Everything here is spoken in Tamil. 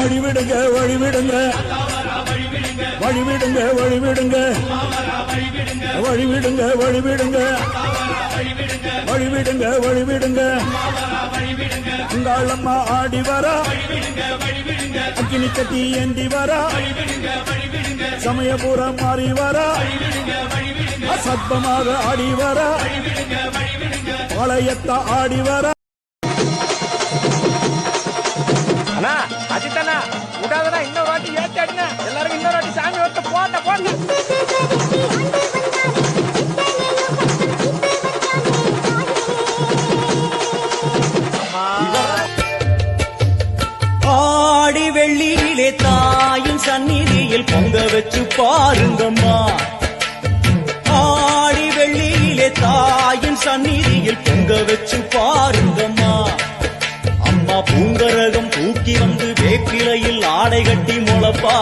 வழிவிடுங்க வழிவிடுங்க. வழிவிடுங்க வழிவிடுங்க. வழிவிடுங்க வழிவிடுங்க. வழிவிடுங்க வழிவிடுங்க. அங்காளம்மா ஆடி வரா. அக்கினி கட்டி ஏந்தி வரா. சமயபுரம் மாறி வரா. அசத்தமாக ஆடி வரா. வளையத்த ஆடி வரா. அண்ணா ஆடி வெள்ளியிலே தாயின் சந்நிதியில் பொங்க வச்சு பாருங்கம்மா. ஆடி வெள்ளியிலே தாயின் சந்நிதியில் பொங்க வச்சு பாருங்கம்மா. அம்மா பூங்கரகம் தூக்கி வந்து வேப்பிலையில் ஆடை கட்டி முளப்பா